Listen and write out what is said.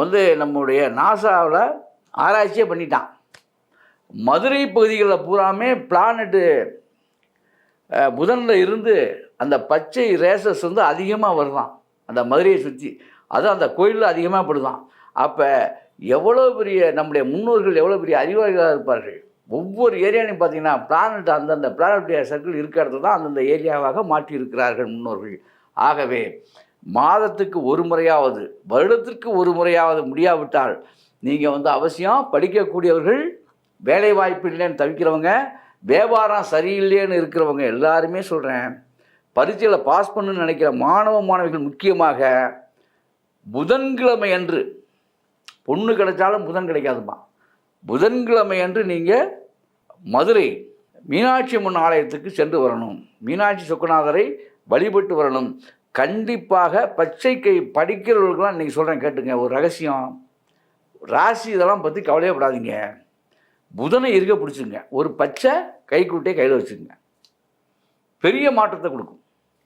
வந்து நம்முடைய நாசாவில் ஆராய்ச்சியே பண்ணிட்டான். மதுரை பகுதிகளில் பூராமே பிளானட்டு புதனில் இருந்து அந்த பச்சை ரேசஸ் வந்து அதிகமாக வருதான். அந்த மதுரையை சுற்றி அதுவும் அந்த கோயிலில் அதிகமாக படுதான். அப்போ எவ்வளோ பெரிய நம்முடைய முன்னோர்கள் எவ்வளோ பெரிய அறிவாளிகளாக இருப்பார்கள்? ஒவ்வொரு ஏரியாலையும் பார்த்தீங்கன்னா பிளானட் அந்தந்த பிளானட்டுடைய சர்க்கிள் இருக்கிற இடத்துல தான் அந்தந்த ஏரியாவாக மாற்றி இருக்கிறார்கள் முன்னோர்கள். ஆகவே மாதத்துக்கு ஒரு முறையாவது வருடத்திற்கு ஒரு முறையாவது முடியாவிட்டால் நீங்கள் வந்து அவசியம் படிக்கக்கூடியவர்கள் வேலை வாய்ப்பு இல்லைன்னு தவிக்கிறவங்க வியாபாரம் சரியில்லைன்னு இருக்கிறவங்க எல்லாருமே சொல்கிறேன் பரீட்சையில் பாஸ் பண்ணுன்னு நினைக்கிற மாணவ மாணவிகள் முக்கியமாக புதன்கிழமை அன்று பொண்ணு கிடைச்சாலும் புதன் கிடைக்காதுமா புதன்கிழமை அன்று நீங்கள் மதுரை மீனாட்சி அம்மன் ஆலயத்துக்கு சென்று வரணும். மீனாட்சி சொக்கநாதரை வழிபட்டு வரணும். கண்டிப்பாக பச்சை கை படிக்கிறவர்களுக்கெல்லாம் இன்றைக்கி சொல்கிறேன் கேட்டுங்க. ஒரு ரகசியம். ராசி இதெல்லாம் பற்றி கவலையப்படாதீங்க புதனை இருக்க பிடிச்சிங்க. ஒரு பச்சை கைக்குட்டே கையில் வச்சுக்கோங்க. பெரிய மாற்றத்தை கொடுக்கும்.